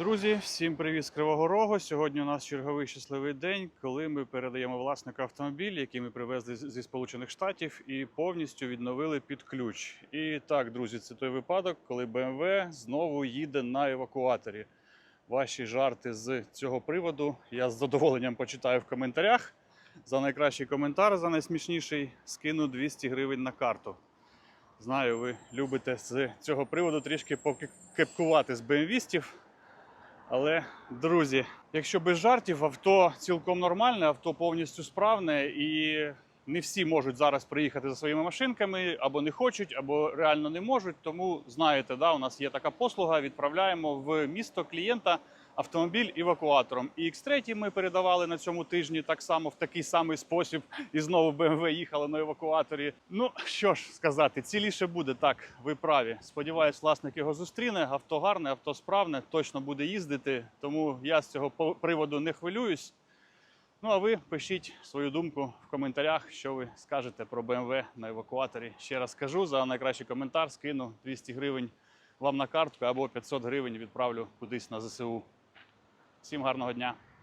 Друзі, всім привіт з Кривого Рогу. Сьогодні у нас черговий щасливий день, коли ми передаємо власнику автомобіль, який ми привезли зі Сполучених Штатів, і повністю відновили під ключ. І так, друзі, це той випадок, коли BMW знову їде на евакуаторі. Ваші жарти з цього приводу я з задоволенням почитаю в коментарях. За найкращий коментар, за найсмішніший, скину 200 гривень на карту. Знаю, ви любите з цього приводу трішки покепкувати з БМВістів. Але, друзі, якщо без жартів, авто цілком нормальне, авто повністю справне, і не всі можуть зараз приїхати за своїми машинками, або не хочуть, або реально не можуть. Тому знаєте, да, у нас є така послуга. Відправляємо в місто клієнта автомобіль евакуатором. І X3 ми передавали на цьому тижні так само в такий самий спосіб. І знову BMW їхала на евакуаторі. Ну що ж сказати, ціліше буде так. Ви праві. Сподіваюсь, власник його зустріне. Авто гарне, авто справне, точно буде їздити. Тому я з цього приводу не хвилююсь. Ну а ви пишіть свою думку в коментарях, що ви скажете про BMW на евакуаторі. Ще раз скажу за найкращий коментар, скину 200 гривень вам на картку або 500 гривень відправлю кудись на ЗСУ. Всім гарного дня!